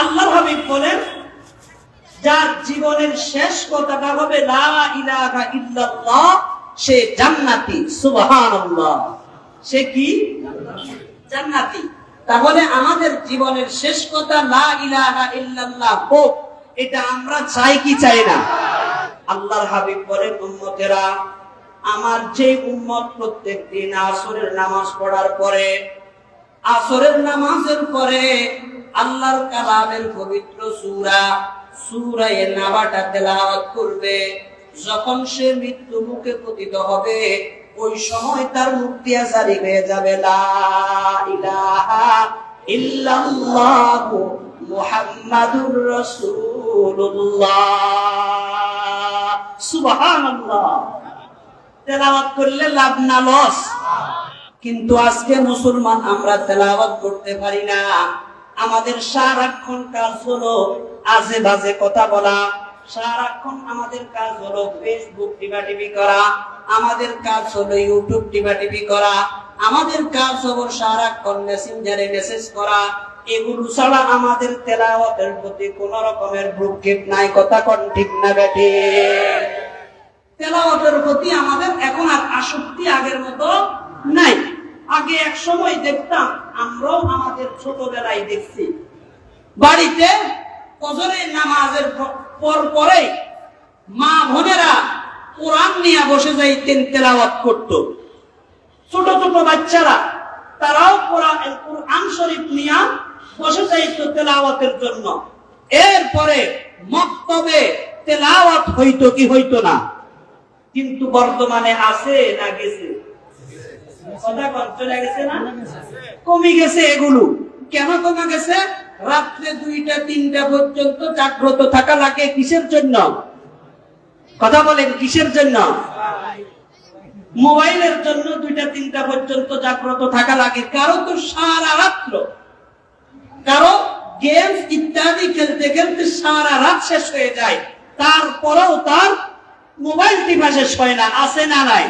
আল্লাহর হাবিব বলেন, যার জীবনের শেষ কথাটা হবে লা ইলাহা ইল্লাল্লাহ, সে জান্নাতি, সুবহানাল্লাহ। সে কি? জান্নাতি। তাহলে আমাদের জীবনের শেষ কথা লা ইলাহা ইল্লাল্লাহ হোক, এটা আমরা চাই কি চাই না? আল্লাহর হাবিব বলেন, উম্মতেরা, আমার যে উম্মত প্রত্যেক দিন আসরের নামাজ পড়ার পরে, আসরের নামাজের পরে আল্লাহর কালামের পবিত্র সূরা সূরা এর নামাটা তেলাওয়াত করবে। যখন সে মৃত্যু মুখে পতিত হবে, ওই সময় তার মুক্তি জারি হয়ে যাবে। লা ইলাহা ইল্লাল্লাহু মুহাম্মাদুর রাসূলুল্লাহ। সুবহানাল্লাহ। তেলাওয়াত করলে লাভ না লস কিন্তু আজকে মুসলমান আমরা তেলাওয়াত করতে পারি না। আমাদের সারাক্ষণ কাজ হলো আজে বাজে কথা বলা। সারাক্ষণ আমাদের কাজ হলো ফেসবুক টিপাটিপি করা, আমাদের কাজ হলো ইউটিউব টিপাটিপি করা, আমাদের কাজ হলো সারাক্ষণ মেসেঞ্জারে মেসেজ করা। এগুলো ছাড়া আমাদের তেলাওয়াতের প্রতি কোন রকমের ভ্রুক্ষেপ নাই, কথা কোন ঠিক না বেটে তেলাওয়াতের প্রতি আমাদের এখন আর আসক্তি আগের মতো নাই। আগে এক সময় দেখতাম আমরাও আমাদের ছোটবেলায় দেখছি। বাড়িতে ফজরের নামাজের পর পরে মা বোনেরা কোরআন নিয়ে বসে যাইতেন, তেলাওয়াত করত। ছোট ছোট বাচ্চারা, তারাও কোরআন শরীফ নিয়ে বসে যাইত তেলাওয়াতের জন্য। এরপরে মক্তবে তেলাওয়াত হইতো কি হইতো না? কিন্তু বর্তমানে আছে না গেছে? কথা চলে গেছে না? কমে গেছে এগুলো। কেন কমে গেছে? রাত্রে দুইটা, তিনটা পর্যন্ত জাগ্রত থাকা লাগে কিসের জন্য? কথা বলেন, কিসের জন্য? মোবাইলের জন্য দুইটা, তিনটা পর্যন্ত জাগ্রত থাকা লাগে। কারও তো সারা রাত্র। কারও গেমস ইত্যাদি খেলতে খেলতে সারা রাত শেষ হয়ে যায়। তারপরেও তার মোবাইল টিপা শেষ হয় না। আছে না নাই?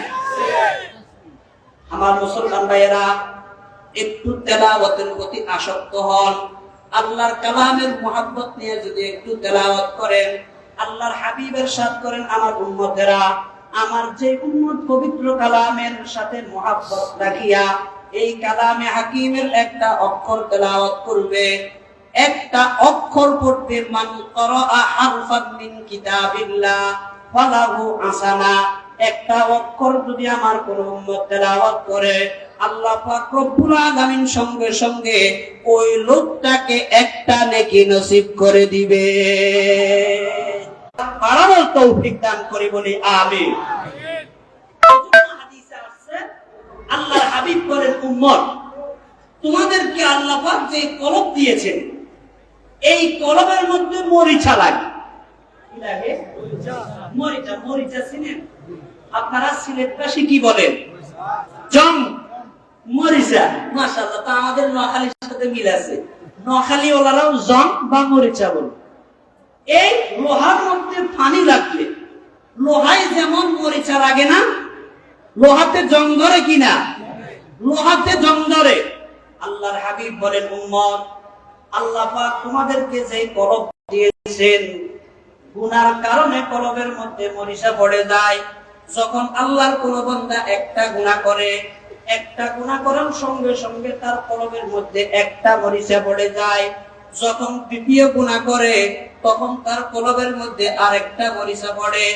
আমার মুসলমান ভাইয়েরা একটু তেলাওয়াতের প্রতি আসক্ত হন। আল্লাহর কালামের মোহাব্বত নিয়ে যদি একটু তেলাওয়াত করেন, আল্লাহর হাবিবের সাথ করেন, আমার উম্মতেরা, আমার যে উম্মত পবিত্র কালামের সাথে মোহাব্বত রাখিয়া এই কালামে হাকিমের একটা অক্ষর তেলাওয়াত করবে। একটা অক্ষর পড়তে মান করা হারফান মিন কিতাবিল্লাহ, ফালাহু আসানা একটা অক্ষর যদি আমার কোন উম্মত তেলাওয়াত করে আল্লাহ পাক রব্বুল আলামিন সঙ্গে সঙ্গে ওই লোকটাকে একটা নেকি নসিব করে দিবে। বাড়ানোর তৌফিক দান করে বলি আসছে, আল্লাহর হাবিব বলেন উম্মত তোমাদেরকে আল্লাহ পাক যে কলব দিয়েছেন এই কলবের মধ্যে মরিচা লাগে? মরিচা মরিচা চিনেন? আপনারা সিলেটবাসী কি বলেন? জং। মরিচা তা আমাদের সাথে মিল আছে। ওলারাও জং বা মরিচা বলে। এই লোহার মধ্যে পানি লাগলে লোহায় যেমন মরিচা লাগে না, লোহাতে জং ধরে কিনা লোহাতে জং ধরে। আল্লাহর হাবিব বলেন, উম্মত, আল্লাহ পাক তোমাদেরকে যে কলব দিয়েছেন, গুনার কারণে কলবের মধ্যে মরিচা পড়ে যায়। যখন আল্লাহর কোন বান্দা একটা গুনাহ করে একটা গুনাহ করার সঙ্গে সঙ্গে তার কলবের মধ্যে একটা মরিচা পড়ে যায়। যখন দ্বিতীয় গুনাহ করে, তখন তার কলবের মধ্যে আরেকটা মরিচা পড়ে।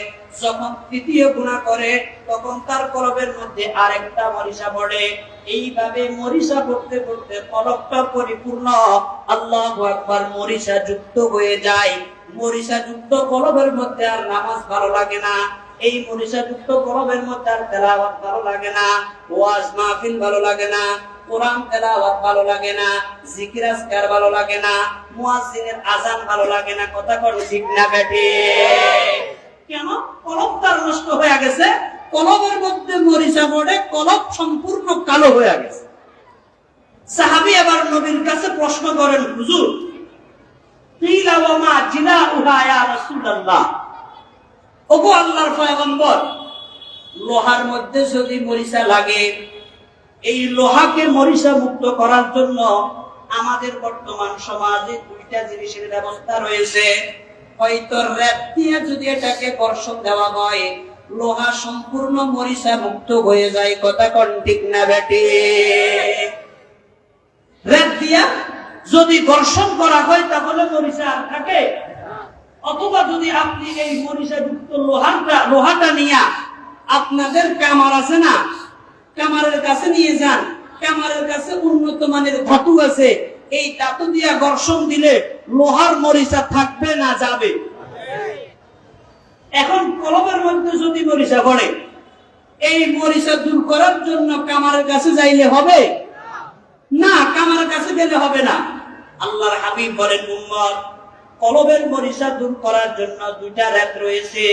যখন তৃতীয় গুনাহ করে, তখন তার কলবের মধ্যে আরেকটা মরিচা পড়ে। এইভাবে মরিচা পড়তে পড়তে কলবটা পরিপূর্ণ। আল্লাহ আকবার মরিচা যুক্ত হয়ে যায়। মরিচা যুক্ত কলবের মধ্যে আর নামাজ ভালো লাগে না। এই মরিচা যুক্ত কলবের মধ্যে আর তেলাওয়াত ভালো লাগে না, ওয়াজ মাহফিল ভালো লাগে না, কোরআন তেলাওয়াত ভালো লাগে না, জিকির আজকার ভালো লাগে না, মুয়াজ্জিনের আজান ভালো লাগে না, কথা কোন ঠিক না বেঠে কেন? কলব তার নষ্ট হয়ে গেছে, কলবের মধ্যে মরিচা পড়ে, কলব সম্পূর্ণ কালো হয়ে গেছে। সাহাবী আবার নবীর কাছে প্রশ্ন করেন, হুজুর কিলা ওয়া মা জিলাউহা ইয়া রাসূলুল্লাহ? ওগো আল্লাহর পয়গম্বর, লোহার মধ্যে যদি মরিচা লাগে, এই লোহাকে মরিচা মুক্ত করার জন্য আমাদের বর্তমান সমাজে দুইটা জিনিসের ব্যবস্থা রয়েছে। হয়তো র্যাপ দিয়ে যদি এটাকে বর্ষণ দেওয়া হয়, লোহা সম্পূর্ণ মরিচা মুক্ত হয়ে যায়, কথা কোন ঠিক না বেটে র্যাপ দিয়া যদি বর্ষণ করা হয়, তাহলে মরিচা আর থাকে? অথবা যদি আপনি এই মরিচা যুক্ত লোহাটা লোহাটা নিয়ে আপনাদের কামার আছে না কামারের কাছে নিয়ে যান কামারের কাছে উন্নত মানের ধাতু আছে, এই ধাতু দিয়া ঘর্ষণ দিলে লোহার মরিচা থাকবে না, যাবে। এখন কলমের মধ্যে যদি মরিচা পড়ে, এই মরিচা দূর করার জন্য কামারের কাছে যাইলে হবে? না কামারের কাছে গেলে হবে না। আল্লাহর হাবিব বলেন, উম্মত কলবের মরিষা দূর করার জন্য দুইটা রাত রয়েছে।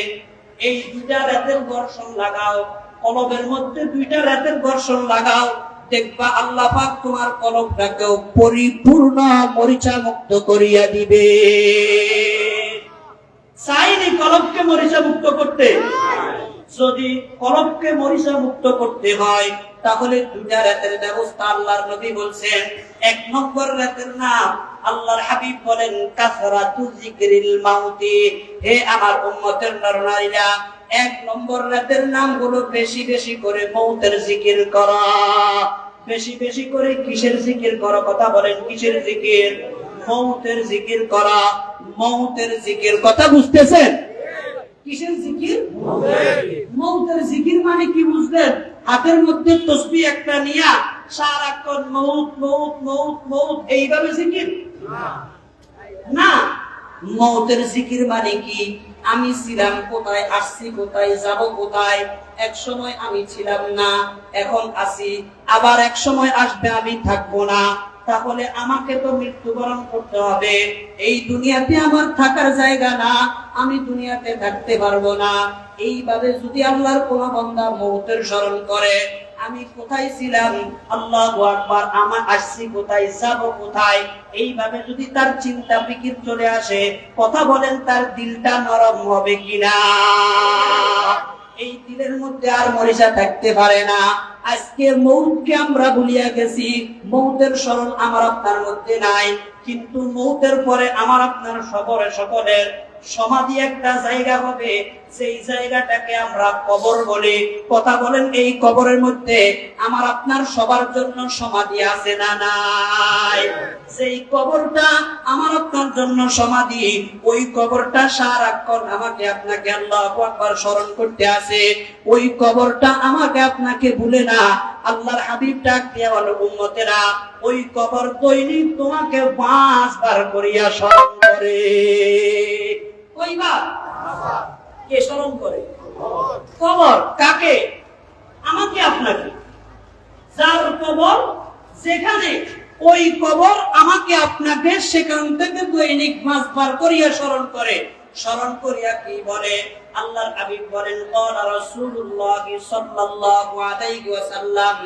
এই দুইটা রাতের ঘর্ষণ লাগাও, কলবের মধ্যে দুইটা রাতের ঘর্ষণ লাগাও। দেখবা আল্লাহ পাক তোমার কলবটাকেও পরিপূর্ণ মরিচা মুক্ত করিয়া দিবে। চাইনি কলবকে মরিচা মুক্ত করতে। যদি কলবকে মরিচা মুক্ত করতে হয়, তাহলে দুইটা রাতের ব্যবস্থা আল্লাহর নবী বলছেন। এক নম্বর রাতের নাম আল্লাহর হাবিব বলেন কাসরাতু জিকরিল মাউতি। হে আমার উম্মতের নরনারীরা, এক নম্বর রাতের নামগুলো বেশি বেশি করে মৌতের জিকির করা। বেশি বেশি করে কিসের জিকির করো? কথা বলেন, কিসের জিকির? মৌতের জিকির করা। মৌতের জিকির কথা বুঝতেছেন কিসের জিকির মৌতের জিকির মানে কি বুঝলেন হাতের মধ্যে তসবি একটা নিয়া, সারাক্ষণ মৌত মৌত মৌত মৌত এইভাবে না। মৌতের জিকির মানে কি? আমি ছিলাম কোথায়, আসছি কোথায়, যাব কোথায়? এক সময় আমি ছিলাম না, এখন আছি। আবার এক সময় আসবে, আমি থাকব না। তাহলে আমাকে তো মৃত্যুবরণ করতে হবে। এই দুনিয়াতে আমার থাকার জায়গা না, আমি দুনিয়াতে থাকতে পারব না। এইভাবে যদি আল্লাহর কোন বন্দা মৌতের স্মরণ করে, আমি কোথায় ছিলাম? আল্লাহ আকবার, আমার আসছি কোথায়, যাব কোথায়? এইভাবে যদি তার চিন্তা ফিকির চলে আসে, কথা বলেন তার দিলটা নরম হবে কিনা? এই দিনের মধ্যে আর মরিচা থাকতে পারে না। আজকে মৌতকে আমরা ভুলিয়া গেছি। মৌতের স্মরণ আমার আপনার মধ্যে নাই। কিন্তু মৌতের পরে আমার আপনার সকলে সকলের সমাধি একটা জায়গা হবে। সেই জায়গাটাকে আমরা কবর বলি, কথা বলেন এই কবরের মধ্যে আমার আপনার সবার জন্য সমাধি আছে না নাই? সেই কবরটা আমার আপনার জন্য সমাধি, ওই কবরটা সারাক্ষণ আমাকে আপনাকে আল্লাহ একবার স্মরণ করতে আছে। ওই কবরটা আমাকে আপনাকে ভুলে না, আল্লাহর হাবিব ডাক দিয়া বলো, উম্মতেরা, ওই কবর দৈনিক তোমাকে পাঁচবার করিয়া স্মরণ করে। কইবার? কে স্মরণ করে? কবর কাকে? আমাকে আপনাকে। যার কবর যেখানে, ওই কবর আমাকে আপনাকে সেখান থেকে দৈনিক মাছ বার করিয়া স্মরণ করে। স্মরণ করিয়া কি বলে? আল্লাহর হাবিব বলেন, ক্বালা রাসূলুল্লাহ সাল্লাল্লাহু আলাইহি ওয়াসাল্লাম,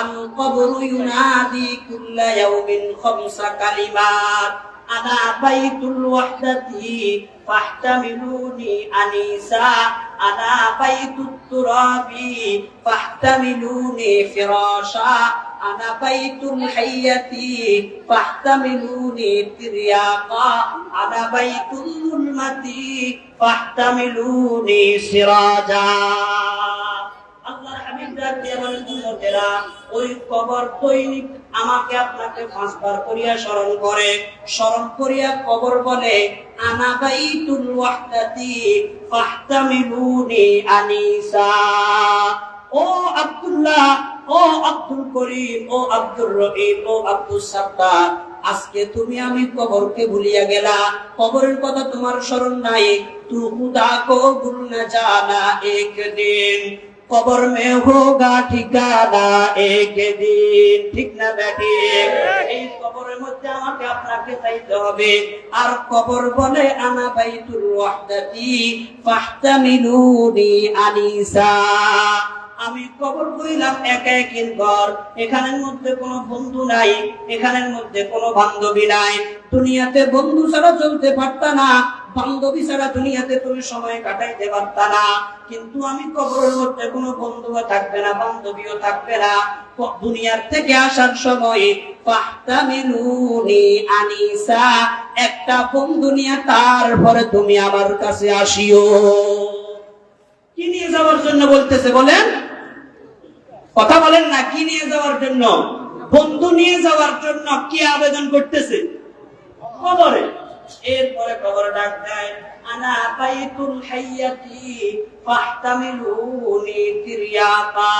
আল কবরু ইউনাদি কুল্লা ইয়াউমিন খামসা কালিমাত। أنا بيت الوحدة فاحتملوني أنيسا. أنا بيت التراب فاحتملوني فراشا. أنا بيت الحية فاحتملوني ترياقا. أنا بيت الظلمة فاحتملوني سراجا. الله حبيب ذاتي ওই কবর দৈনিক আমাকে আপনাকে পাঁচবার করিয়া স্মরণ করে। স্মরণ করিয়া কবর বলে, আনা আনিসা। ও আব্দুল্লাহ, ও আব্দুল করিম, ও রহিম, ও আব্দুল সাত্তার আজকে তুমি আমি কবরকে ভুলিয়া গেলা। কবরের কথা তোমার স্মরণ নাই। তু খুদা ভুল না জানা একদিন। কবর মে হোগা ঠিকানা এক দিন ঠিক না ব্যাটি? এই কবরের মধ্যে আমাকে আপনাকে যাইতে হবে। আর কবর বলে আনা বাইতুল ওয়াহদাতি, ফাহতামিলুনি আনিসা। আমি কবর করিলাম একা একের ঘর। এখানের মধ্যে কোনো বন্ধু নাই, এখানের মধ্যে কোনো বান্ধবী নাই। দুনিয়াতে বন্ধু ছাড়া চলতে পারতা না। বান্ধবী ছাড়া দুনিয়াতে তুমি সময় কাটাইতে না। কিন্তু আমি কবরের মধ্যে কোনো বন্ধুও থাকবে না, বান্ধবীও থাকবে না। দুনিয়ার থেকে আসার সময় একটা বন্ধু নিয়ে তারপরে তুমি আমার কাছে আসিও। কি নিয়ে যাওয়ার জন্য বলতেছে বলেন? কথা বলেন না, কি নিয়ে যাওয়ার জন্য? বন্ধু নিয়ে যাওয়ার জন্য কি আবেদন করতেছে? কবরে। এরপরে কবরে ডাক দেয়, আনা বাইতুল হাইয়াতি ফাহতামিলুনি তিরিয়াকা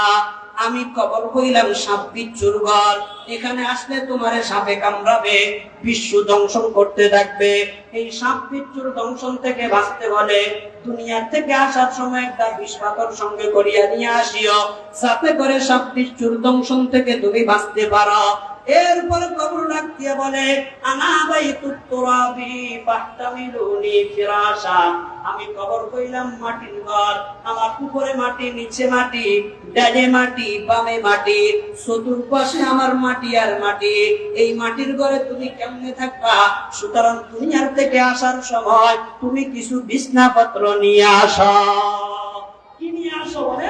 আমি কবর কইলাম সাপ বিচ্ছুর ঘর এখানে আসলে তোমারে সাপে কামড়াবে, বিশ্ব দংশন করতে থাকবে এই সাপ বিচ্ছুর দংশন থেকে বাঁচতে হলে দুনিয়ার থেকে আসার সময় একটা বিষপাকর সঙ্গে করিয়া নিয়ে আসিও। সাথে করে সাপ বিচ্ছুর দংশন থেকে তুমি বাঁচতে পারো। এরপরে কবর ডাক বলে, আনা বাইতুত তুরাবি ফাহতামিলুনি ফিরাশা। আমি কবর কইলাম, মাটির ঘর, আমার উপরে মাটি, নিচে মাটি, ডানে মাটি, বামে মাটি, চতুর্পাশে আমার মাটি আর মাটি। এই মাটির ঘরে তুমি কেমনে থাকবা? সুতরাং দুনিয়ার থেকে আসার সময় তুমি কিছু বিছনাপত্র নিয়ে আসো। কি নিয়ে আসো বলে?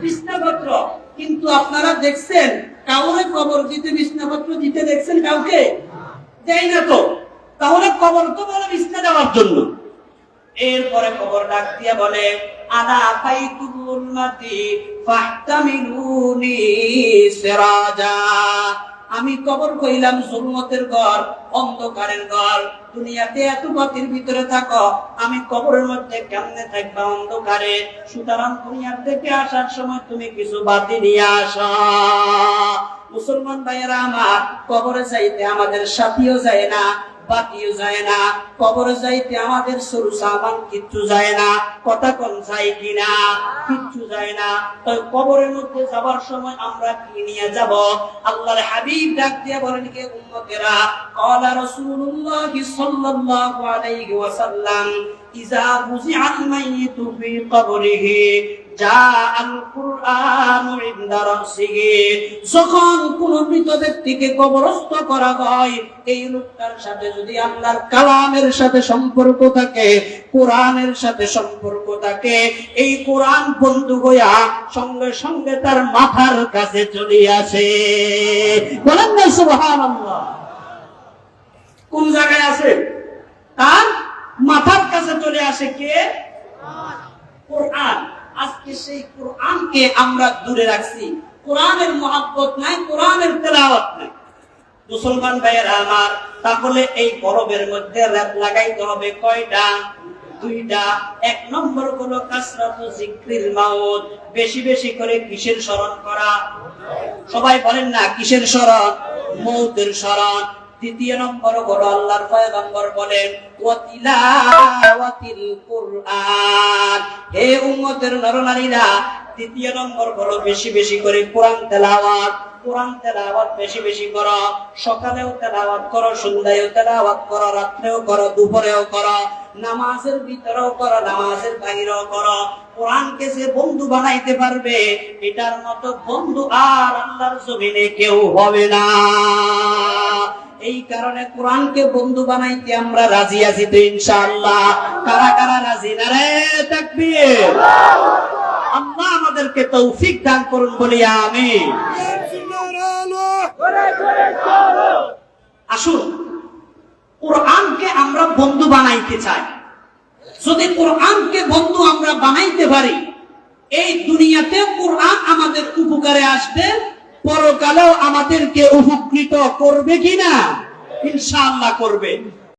বিছনাপত্র। কিন্তু আপনারা দেখছেন কাউরে কবর দিতে বিছনাপত্র দিতে দেখছেন কাউকে? দেয় না তো। তাহলে কবর তো বলে বিছনা দেওয়ার জন্য। এরপরে কবর ডাক দিয়ে বলে আনা বাইতুল মাতি ফাহতামিলুনি সিরাজা। আমি কবর কইলাম জুলমতের ঘর, অন্ধকারের ঘর। দুনিয়াতে এত গতির ভিতরে থাকো, আমি কবরের মধ্যে কেমনে থাকবা অন্ধকারে? সুতরাং দুনিয়ার থেকে আসার সময় তুমি কিছু বাতি নিয়ে আসো। মুসলমান ভাইয়েরা আমার, কবরে যাইতে আমাদের সাথীও যায় না। বাতিও যায় না, কবরে যাইতে আমাদের সরু সাবান কিচ্ছু যায় না, কথা কোন যায় কিনা? কিচ্ছু যায় না। তো কবরের মধ্যে যাবার সময় আমরা কি নিয়ে যাব? আল্লাহর হাবিব ডাক দিয়ে বলেন কে উম্মতেরা, ক্বালা রাসূলুল্লাহ সাল্লাল্লাহু আলাইহি ওয়াসাল্লাম, ইযা বুজিআল মাইয়িতু ফি কবরিহি যখন কোন মৃত ব্যক্তিকে কবরস্থ করা হয়, এই লোকটার সাথে যদি আল্লাহর কালামের সাথে সম্পর্ক থাকে, কোরআনের সাথে সম্পর্ক থাকে, এই কোরআন বন্ধু হইয়া সঙ্গে সঙ্গে তার মাথার কাছে চলে আসে। বলেন না কোন জায়গায় আছে? তার মাথার কাছে চলে আসে কে? কোরআন। আজকে সেই কোরআনকে আমরা দূরে রাখছি। কোরআনের মহাব্বত নাই, কোরআনের তেলাওয়াত নাই। মুসলমান ভাইয়েরা আমার, তাহলে এই পরবের মধ্যে রাত লাগাইতে হবে কয়টা? দুইটা। এক নম্বর হলো কাসরাতু জিক্রিল মাউত। বেশি বেশি করে কিসের স্মরণ করা? সবাই বলেন না, কিসের স্মরণ? মৌতের স্মরণ। দ্বিতীয় নম্বর হলো আল্লাহর পয়গম্বর বলেন ওয়াতিলাওয়াতিল কুরআন। হে উম্মতের নরনারীরা, তৃতীয় নম্বর হলো বেশি বেশি করে কোরআন তেলাওয়াত কোরআন তেলাওয়াত বেশি বেশি করো, সকালেও তেলাওয়াত করো, সন্ধ্যায়ও তেলাওয়াত করো, রাত্রেও করো, দুপুরেও করো, নামাজের ভিতরেও করো, নামাজের বাইরেও করো। কোরআনকে যে বন্ধু বানাইতে পারবে, এটার মতো বন্ধু আর আল্লাহর জমিনে কেউ হবে না। এই কারণে কোরআনকে বন্ধু বানাইতে আমরা রাজি আছি তো ইনশাআল্লাহ। কারা কারা রাজি? না রে তাকবীর। আল্লাহ আমাদেরকে তৌফিক দান করুন বলি আমি আসুন, কোরআনকে আমরা বন্ধু বানাইতে চাই। যদি কোরআনকে বন্ধু আমরা বানাইতে পারি, এই দুনিয়াতে কোরআন আমাদের উপকারে আসবে। পরকালেও আমাদেরকে উপকৃত করবে কিনা? ইনশাআল্লাহ করবে।